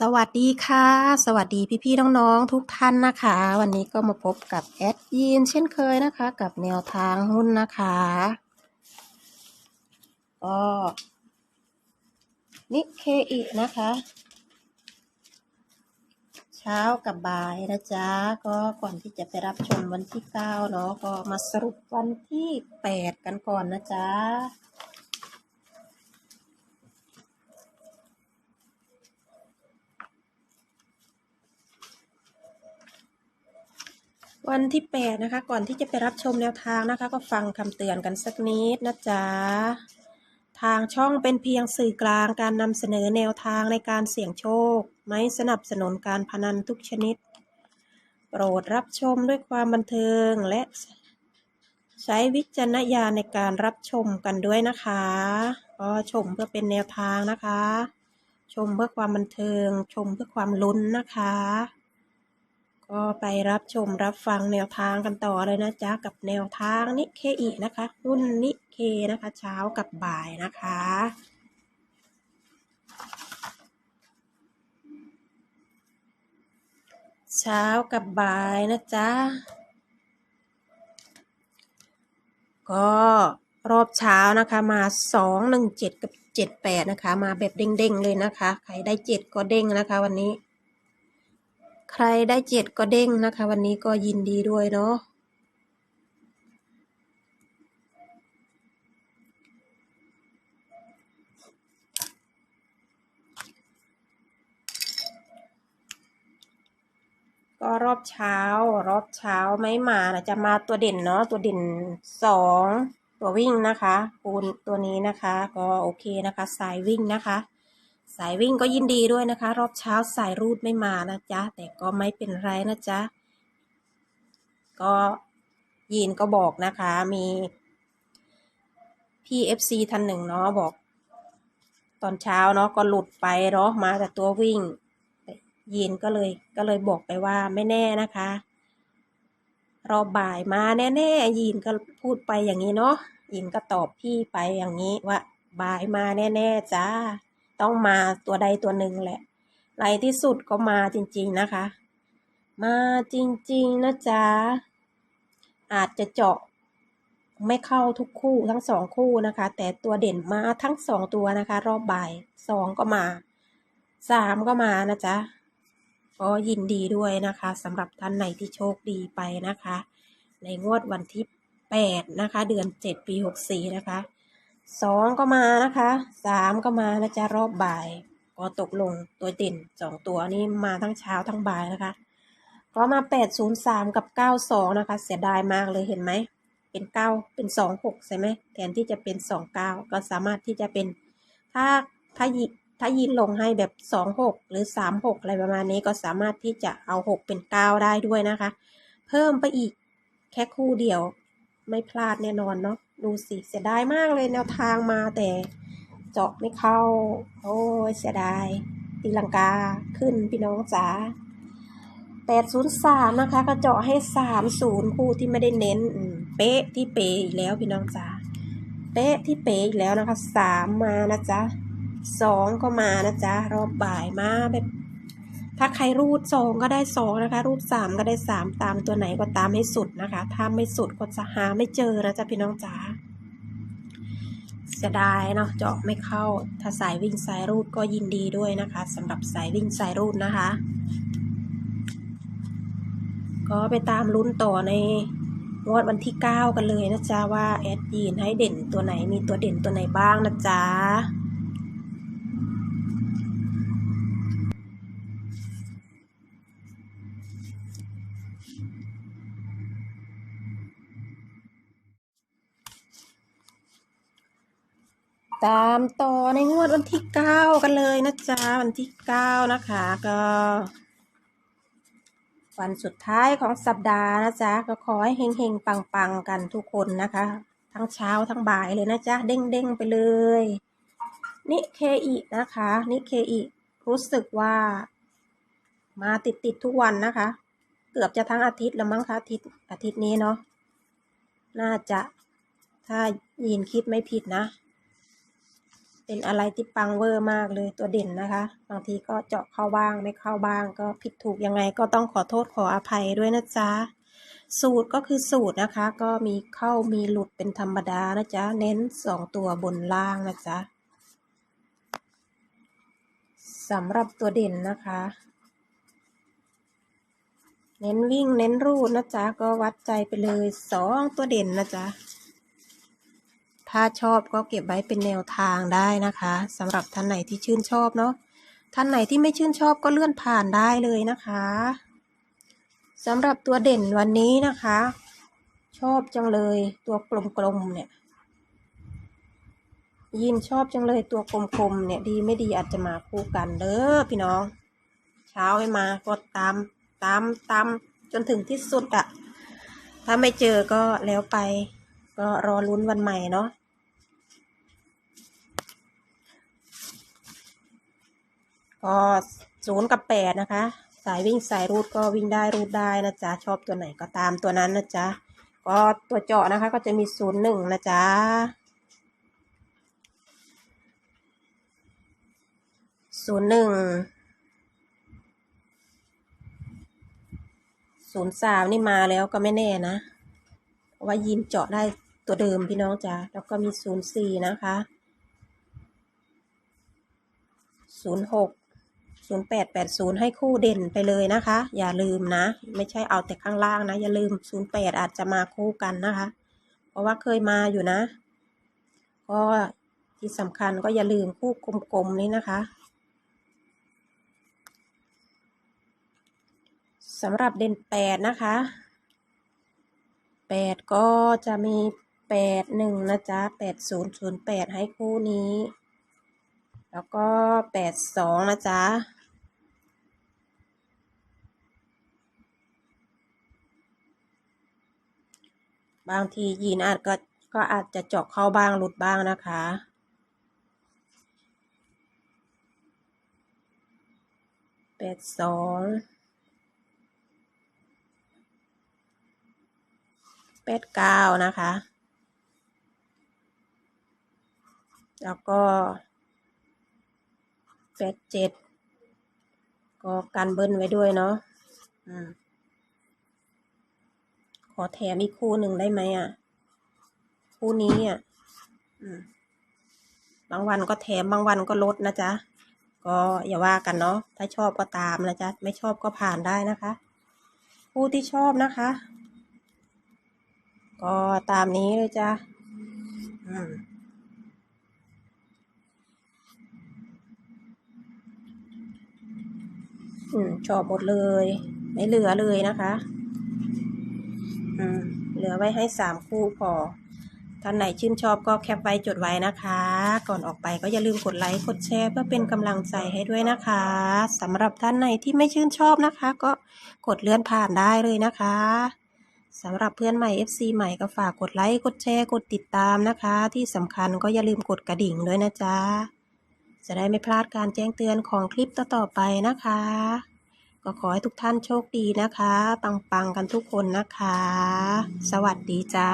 สวัสดีค่ะ สวัสดีพี่ๆน้องๆทุกท่านนะคะ วันนี้ก็มาพบกับแอดยีนเช่นเคยนะคะ กับแนวทางหุ้นนะคะก็นิเคอินะคะ เช้ากับบ่ายนะจ๊ะ ก็ก่อนที่จะไปรับชมวันที่เก้าเนาะก็มาสรุปวันที่แปดกันก่อนนะจ๊ะ วันที่แปดนะคะ ก่อนที่จะไปรับชมแนวทางนะคะ ก็ฟังคำเตือนกันสักนิดนะจ๊ะ ทางช่องเป็นเพียงสื่อกลางการนำเสนอแนวทางในการเสี่ยงโชค ไม่สนับสนุนการพนันทุกชนิด โปรดรับชมด้วยความบันเทิงและใช้วิจารณญาณในการรับชมกันด้วยนะคะ ก็ชมเพื่อเป็นแนวทางนะคะ ชมเพื่อความบันเทิง ชมเพื่อความลุ้นนะคะ ก็ไปรับชมรับฟังแนวทางกันต่อเลยนะจ๊ะ กับแนวทางนิเคอีนะคะ หุ้นนิเคนะคะ เช้ากับบ่ายนะคะ เช้ากับบ่ายนะจ๊ะ ก็รอบเช้านะคะมาสองหนึ่งเจ็ดกับเจ็ดแปดนะคะ มาแบบเด้งๆเลยนะคะ ใครได้เจ็ดก็เด้งนะคะวันนี้ ใครได้เจ็ดก็เด้งนะคะ วันนี้ก็ยินดีด้วยเนาะก็รอบเช้ารอบเช้าไม่มานะจะมาตัวเด่นเนาะตัวเด่นสองตัววิ่งนะคะปูนตัวนี้นะคะ ก็โอเคนะคะ สายวิ่งนะคะ สายวิ่งก็ยินดีด้วยนะคะ รอบเช้าสายรูดไม่มานะจ๊ะ แต่ก็ไม่เป็นไรนะจ๊ะ ก็ยีนก็บอกนะคะ มีพี่เอฟซีท่านหนึ่งเนาะบอก ตอนเช้าเนาะก็หลุดไปเนาะมาแต่ตัววิ่งยีนก็เลยก็เลยบอกไปว่าไม่แน่นะคะ รอบบ่ายมาแน่ๆยีนก็พูดไปอย่างนี้เนาะยีนก็ตอบพี่ไปอย่างนี้ว่าบ่ายมาแน่ๆจ้า ต้องมาตัวใดตัวหนึ่งแหละไรที่สุดก็มาจริง ๆนะคะ มาจริง ๆ นะจ๊ะ อาจจะเจาะไม่เข้าทุกคู่ทั้งสองคู่นะคะ แต่ตัวเด่นมาทั้งสองตัวนะคะ รอบบ่ายสองก็มาสามก็มานะจ๊ะก็ยินดีด้วยนะคะสำหรับท่านไหนที่โชคดีไปนะคะ ในงวดวันที่แปดนะคะ เดือนเจ็ดปีหกสี่นะคะ สองก็มานะคะสามก็มานะจ๊ะรอบบ่าย ก็ตกลงตัวเด่นสองตัวนี้มาทั้งเช้าทั้งบ่ายนะคะ ก็มาแปดศูนย์สามกับเก้าสองนะคะ เสียดายมากเลยเห็นไหม เป็นเก้าเป็นสองหกใช่ไหมแทนที่จะเป็นสองเก้าก็สามารถที่จะเป็นถ้าถ้ายิถ้ายินลงให้แบบสองหกหรือสามหกอะไรประมาณนี้ก็สามารถที่จะเอาหกเป็นเก้าได้ด้วยนะคะ เพิ่มไปอีกแค่คู่เดียว ไม่พลาดแน่นอนเนาะดูสิเสียดายมากเลยแนวทางมาแต่เจาะไม่เข้า โอ้ยเสียดาย ตีลังกาขึ้นพี่น้องจ๋าแปดศูนย์สามนะคะก็เจาะให้สามศูนย์คู่ที่ไม่ได้เน้นเป๊ะที่เป๊ะอีกแล้วพี่น้องจ๋าเป๊ะที่เป๊ะอีกแล้วนะคะสามมานะจ๊ะสองก็มานะจ๊ะรอบบ่ายมาแบบ ถ้าใครรูดสองก็ได้สองนะคะ รูดสามก็ได้สามตามตัวไหนก็ตามให้สุดนะคะ ถ้าไม่สุดก็จะหาไม่เจอนะจ๊ะพี่น้องจ๋าเสียดายเนาะเจาะไม่เข้า ถ้าสายวิ่งสายรูดก็ยินดีด้วยนะคะสำหรับสายวิ่งสายรูดนะคะ ก็ไปตามลุ้นต่อในงวดวันที่ 9 กันเลยนะจ๊ะว่าแอดยีนให้เด่นตัวไหนมีตัวเด่นตัวไหนบ้างนะจ๊ะ ตามต่อในงวดวันที่9กันเลยนะจ๊ะวันที่9นะคะ ก็ วันสุดท้ายของสัปดาห์นะจ๊ะก็ขอให้เฮงๆปังๆกันทุกคนนะคะ ทั้งเช้าทั้งบ่ายเลยนะจ๊ะเด้งๆไปเลยนิเคอีนะคะนิเคอีรู้สึกว่า มาติดๆทุกวันนะคะ เกือบจะทั้งอาทิตย์แล้วมั้งคะอาทิตย์อาทิตย์นี้เนาะน่าจะถ้ายินคิดไม่ผิดนะ เป็นอะไรที่ปังเวอร์มากเลยตัวเด่นนะคะ บางทีก็เจาะเข้าบ้างไม่เข้าบ้าง ก็ผิดถูกยังไงก็ต้องขอโทษขออภัยด้วยนะจ๊ะ สูตรก็คือสูตรนะคะ ก็มีเข้ามีหลุดเป็นธรรมดานะจ๊ะ เน้นสองตัวบนล่างนะจ๊ะสำหรับตัวเด่นนะคะ เน้นวิ่งเน้นรูดนะจ๊ะ ก็วัดใจไปเลยสองตัวเด่นนะจ๊ะ ถ้าชอบก็เก็บไว้เป็นแนวทางได้นะคะสำหรับท่านไหนที่ชื่นชอบเนาะท่านไหนที่ไม่ชื่นชอบก็เลื่อนผ่านได้เลยนะคะสำหรับตัวเด่นวันนี้นะคะ ชอบจังเลยตัวกลมๆเนี่ย ยินชอบจังเลยตัวกลมๆเนี่ย ดีไม่ดีอาจจะมาคู่กันเด้อพี่น้อง เช้าให้มาก็ตามตามตามจนถึงที่สุดอะถ้าไม่เจอก็แล้วไป ก็รอลุ้นวันใหม่เนาะ ก็ศูนย์กับแปดนะคะ สายวิ่งสายรูดก็วิ่งได้รูดได้นะจ๊ะ ชอบตัวไหนก็ตามตัวนั้นนะจ๊ะ ก็ตัวเจาะนะคะก็จะมีศูนย์หนึ่งนะจ๊ะศูนย์หนึ่งศูนย์สามนี่มาแล้วก็ไม่แน่นะเพราะว่ายินเจาะได้ตัวเดิมพี่น้องจ๊ะแล้วก็มีศูนย์สี่นะคะศูนย์หก ศูนย์แปดแปดศูนย์ให้คู่เด่นไปเลยนะคะ อย่าลืมนะ ไม่ใช่เอาแต่ข้างล่างนะ อย่าลืมศูนย์แปดอาจจะมาคู่กันนะคะ เพราะว่าเคยมาอยู่นะ ก็ที่สำคัญก็อย่าลืมคู่กลมๆนี้นะคะสำหรับเด่นแปดนะคะแปดก็จะมีแปดหนึ่งนะจ๊ะแปดศูนย์ศูนย์แปดให้คู่นี้แล้วก็แปดสองนะจ๊ะ บางทียีนอาจก็ก็อาจจะเจาะเข้าบ้างหลุดบ้างนะคะ แปดสองแปดเก้านะคะ แล้วก็แปดเจ็ดก็การเบิ้ลไว้ด้วยเนาะ อืม ขอแถมอีกคู่หนึ่งได้ไหมอะ คู่นี้อะบางวันก็แถมบางวันก็ลดนะจ๊ะ ก็อย่าว่ากันเนาะ ถ้าชอบก็ตามนะจ๊ะ ไม่ชอบก็ผ่านได้นะคะ คู่ที่ชอบนะคะ ก็ตามนี้เลยจ้ะ อืมชอบหมดเลย ไม่เหลือเลยนะคะ เหลือไว้ให้สามคู่พอ ท่านไหนชื่นชอบก็แคปไว้จดไว้นะคะ ก่อนออกไปก็อย่าลืมกดไลค์กดแชร์เพื่อเป็นกำลังใจให้ด้วยนะคะสำหรับท่านไหนที่ไม่ชื่นชอบนะคะ ก็กดเลื่อนผ่านได้เลยนะคะสำหรับเพื่อนใหม่ FC ใหม่ก็ฝากกดไลค์กดแชร์กดติดตามนะคะ ที่สำคัญก็อย่าลืมกดกระดิ่งด้วยนะจ๊ะจะได้ไม่พลาดการแจ้งเตือนของคลิปต่อๆไปนะคะ ก็ขอให้ทุกท่านโชคดีนะคะ ปังๆกันทุกคนนะคะ สวัสดีจ้า